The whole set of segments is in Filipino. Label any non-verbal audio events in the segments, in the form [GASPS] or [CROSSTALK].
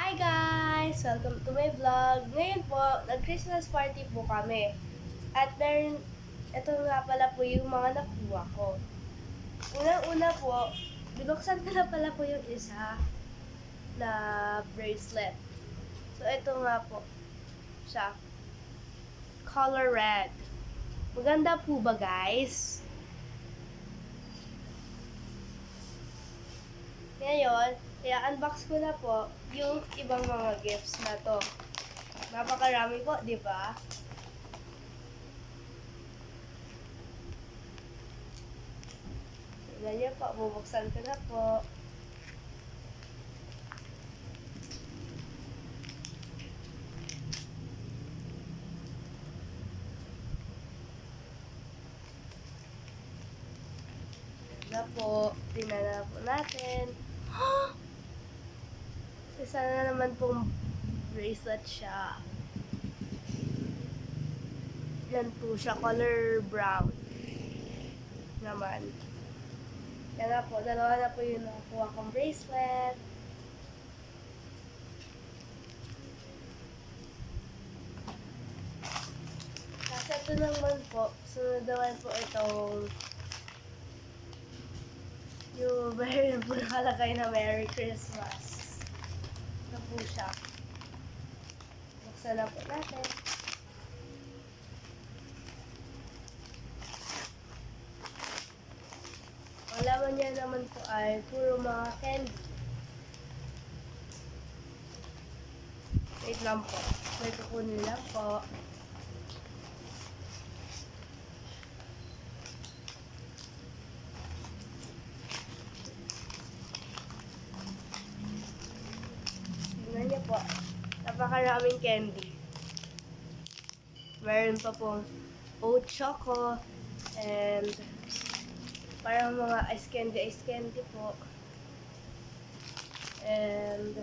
Hi guys! Welcome to my vlog. Ngayon po, nag-Christmas party po kami. At meron, ito nga pala po yung mga nakuha ko. Unang-una po, binuksan ko na pala po yung isa na bracelet. So, ito nga po siya. Color red. Maganda po ba guys? Ngayon, i-unbox ko na po yung ibang mga gifts na to. Napakarami po, di ba? Tignan niyo po, bubuksan ko na po. Na po. Tingnan na po natin. [GASPS] Isa na naman pong bracelet siya. Yan po siya, color brown. Naman. Yan na po, dalawa na po yung nakuha kong bracelet. Kasi ito naman po, sunod naman po itong yung meron po nakalagay na Merry Christmas. Ito po siya. Buksan na po natin. Ang laman niya naman po ay puro mga candy. Wait lang po. May kukunin lang po. Tingnan niyo po. Napakaraming candy. Meron pa pong oat choco and parang mga ice candy, ice candy po. And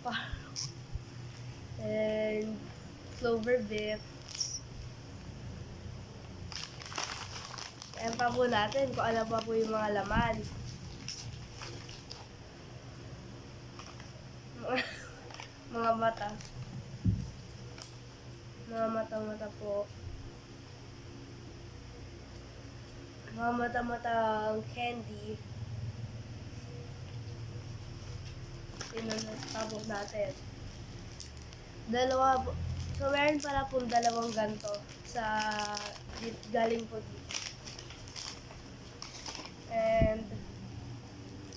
pa and clover bit. Ayan pa po natin kung ano pa po yung mga laman. Mga, mga mata. Mga mata-mata po. Mga mata-matang candy. Tinatapos natin. Dalawa po. So, meron pala pong dalawang ganto sa galing po dito. And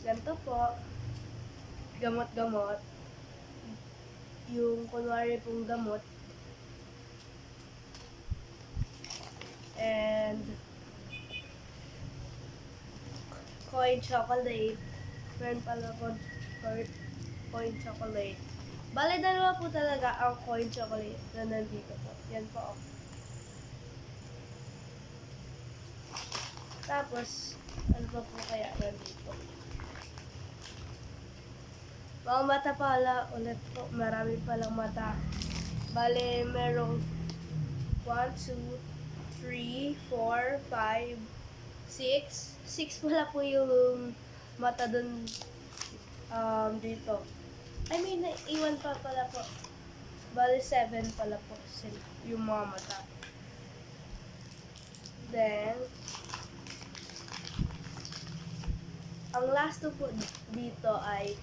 ganto po gamot-gamot yung kunwari pong gamot. And coin chocolate. Meron pala coin, coin chocolate. Bale dalawa po talaga ang coin chocolate na nandito po. Yan po. Oh. tapos ano pa po kaya nandito mga mata pala ulit po. Marami palang mata. Bale, merong 1, 2, 3, 4, 5, 6. 6 pala po yung mata dun um, dito. I mean, iwan pa pala po. Bale, 7 pala po sila, yung mga mata. Then, ang last to po dito ay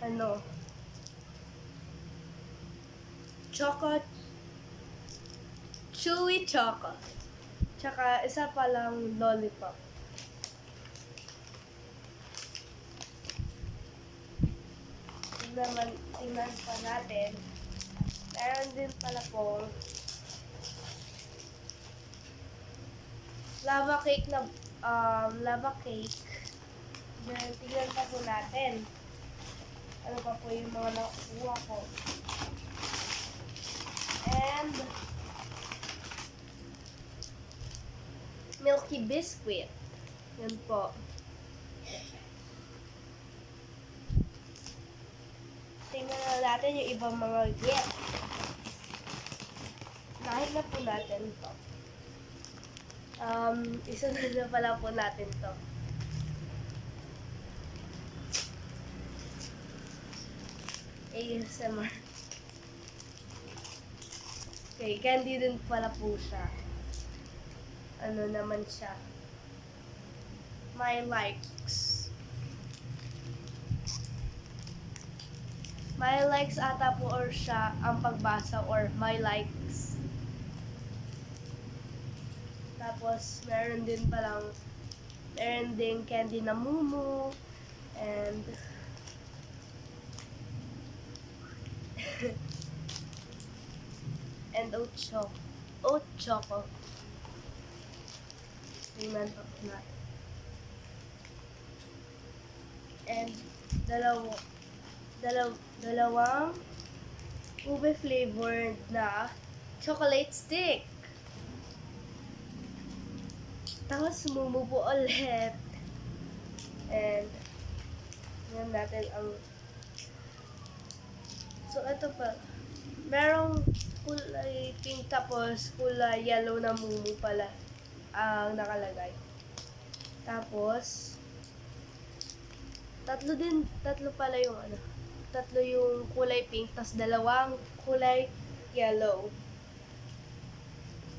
ano, choco, chewy choco. Tsaka isa palang lollipop. Tingnan, tingnan pa natin. Meron din pala po lava cake na um, lava cake. Tingnan pa po natin ano pa po yung mga nakuha ko. And, Milky Biscuit. Yan po. Tingnan na natin yung ibang mga gift. Kahit na po natin to. Um, isa na [LAUGHS] pala po natin to. ASMR. Okay, candy din pala po siya. Ano naman siya? My likes. My likes ata po or siya ang pagbasa or my likes. Tapos, meron din palang, meron din candy na mumu. And, [LAUGHS] and oat choco. Oat choco. Tingnan po natin. And, dalawa, dalaw, dalawang ube flavored na chocolate stick. Tapos sumubo ulit. And, yan natin ang... So, ito pa. Merong kulay pink tapos kulay yellow na mumu pala ang nakalagay. Tapos, tatlo din, tatlo pala yung ano, tatlo yung kulay pink, tas dalawang kulay yellow.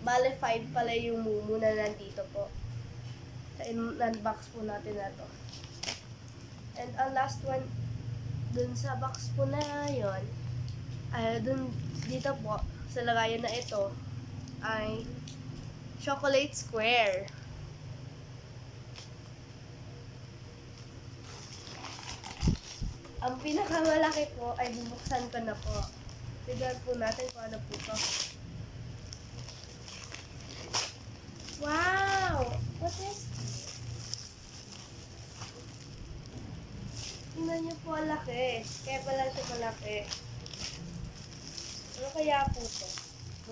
Bale, five pala yung mumu na nandito po. Sa in-unbox po natin na to. And ang last one, dun sa box po na yon ay dun dito po, sa lagayan na ito, ay chocolate square. Ang pinakamalaki po ay bubuksan ko na po. Tignan po natin kung ano po to. Wow! What is this? Tingnan niyo po ang laki. Kaya pala siya malaki. Ano kaya po to?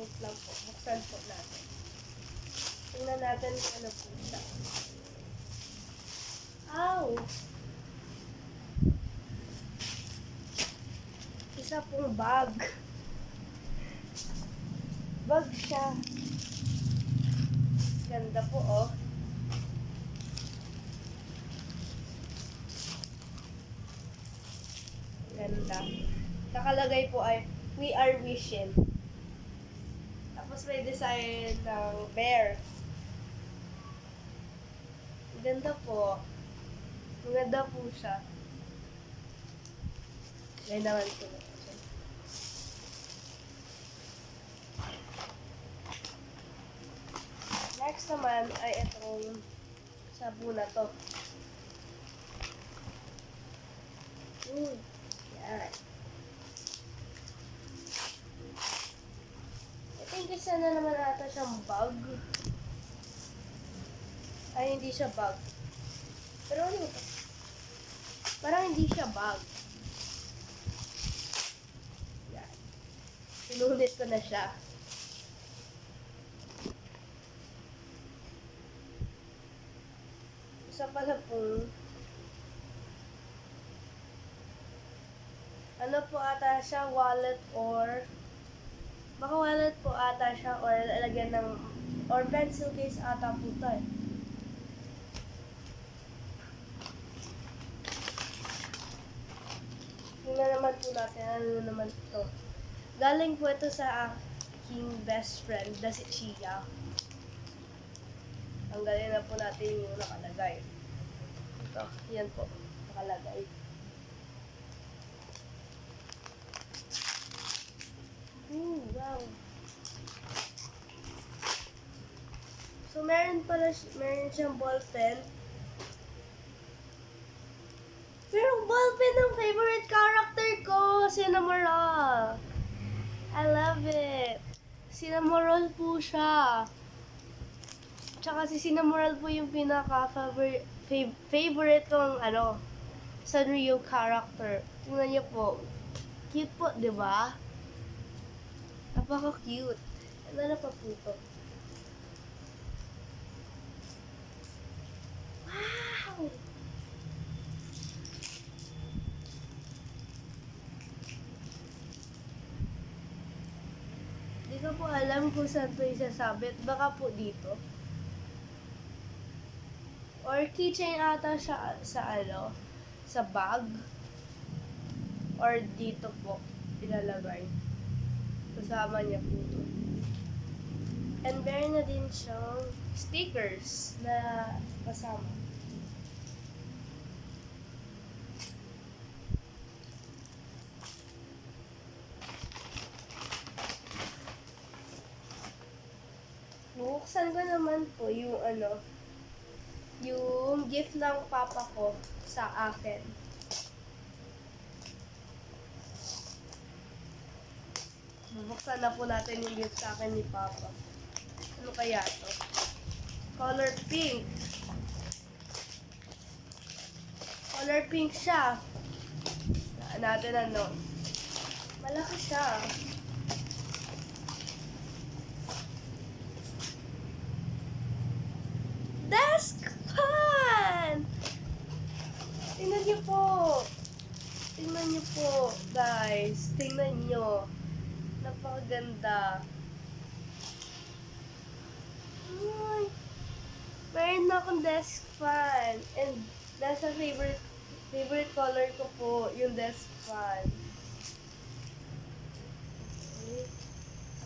Wait lang po. Buksan po natin. Tingnan natin kung ano po siya. Ow! Isa pong bag. Bag siya. Ganda po, oh. Ganda. Nakalagay po ay, We are wishing. Tapos may design ng bear. Ganda po. Maganda po siya. Yan naman po. Next naman ay itong sabon na to. Mm, yan. I think isa na naman bag. Ay, hindi siya bag. Pero ano ito? Parang hindi siya bag. Yan. Sinulit ko na siya. Isa pala pong ano po ata siya, wallet or baka wallet po ata siya or lalagyan ng or pencil case ata po to eh. Tingnan naman po natin ano naman ito. Galing po ito sa aking best friend na si Chia. Ang galing na po natin yung nakalagay. Ito, yan po, nakalagay. Ooh, wow. So, meron pala, si- meron siyang ballpen. Pero ballpen ang favorite character ko, Cinnamoroll. I love it. Cinnamoroll po siya. Tsaka si Cinnamoroll po yung pinaka-favorite fav- favorite kong ano, Sanrio character. Tingnan niyo po. Cute po, di ba? Napaka-cute. Ano na pa po to? Wow! Di ko po alam kung saan to isasabit. Baka po dito. Or keychain ata siya sa ano, sa bag. or dito po ilalagay. Kasama niya po ito. And meron na din siyang stickers na kasama. Buksan ko naman po yung ano, yung gift ng papa ko sa akin. Bubuksan na po natin yung gift sa akin ni papa. Ano kaya to? Color pink. Color pink siya. Saan natin ano? Malaki siya. Desk fan! Tingnan niyo po. Tingnan niyo po, guys. Tingnan niyo. Napakaganda. Ay, meron akong desk fan. And nasa favorite favorite color ko po yung desk fan.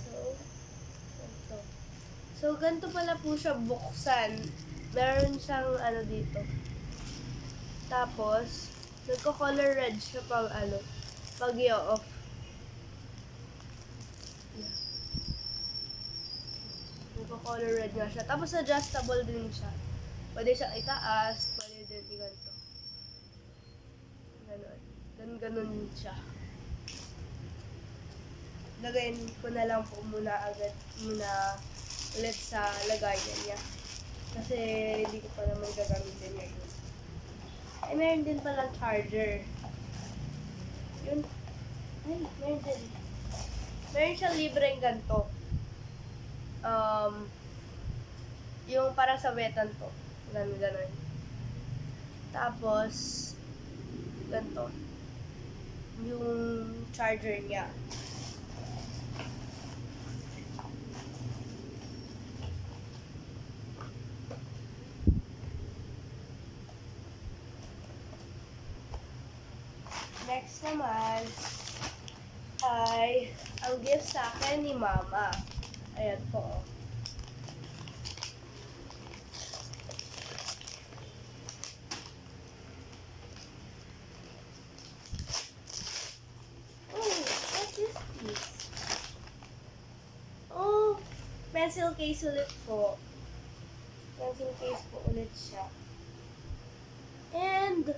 So. So, ganito pala po siya buksan. Meron siyang ano dito. Tapos, nagko-color red siya pag ano, pag i-off. Yeah. Nagko-color red nga siya. Tapos, adjustable din siya. Pwede siya itaas, pwede din iganto. Ganon. Ganon, ganon siya. Lagayin ko na lang po muna agad, muna ulit sa lagayan niya. Kasi hindi ko pa naman gagamitin ngayon. Ay, meron din palang charger. Yun. Ay, meron din. Meron siyang libreng ganito. Um, yung para sa wetan to. Ganun, ganun. Tapos, ganito. Yung charger niya. Next naman ay ang gift sa akin ni Mama. Ayan po. oh. What is this? Oh, pencil case ulit po. Pencil case po ulit siya. And,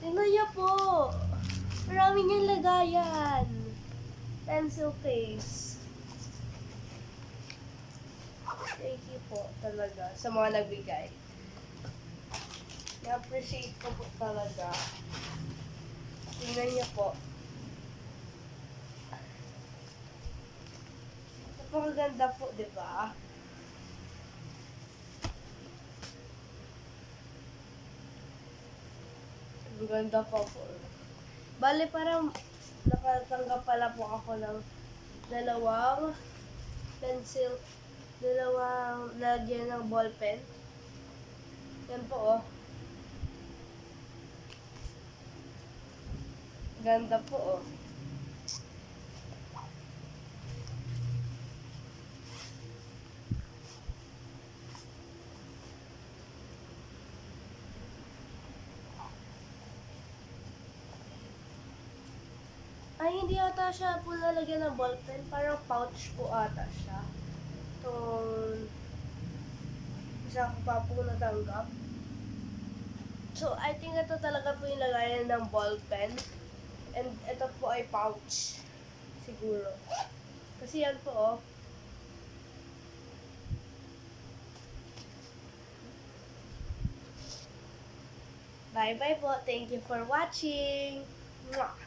Tingnan niyo po. Marami niyang lagayan. Pencil case. Thank you po talaga sa mga nagbigay. Na-appreciate ko po talaga. Tingnan niyo po. Napakaganda po, di ba? Ang ganda pa po. Bale, parang nakatanggap pala po ako ng dalawang pencil, dalawang lagyan ng ballpen. Yan po, oh. Ganda po, oh. Ay, hindi ata siya po lalagyan ng ballpen. Parang pouch po ata siya. Itong isa ko pa po natanggap. So, I think ito talaga po yung lagayan ng ballpen. And ito po ay pouch. Siguro. Kasi yan po, oh. Bye-bye po. Thank you for watching. Mwah!